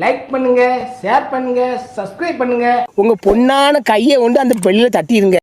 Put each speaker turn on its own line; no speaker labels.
Like பண்ணுங்க share பண்ணுங்க subscribe பண்ணுங்க. உங்க பொண்ணான கையை கொண்டு அந்த பெல்லில் தட்டிடுங்க.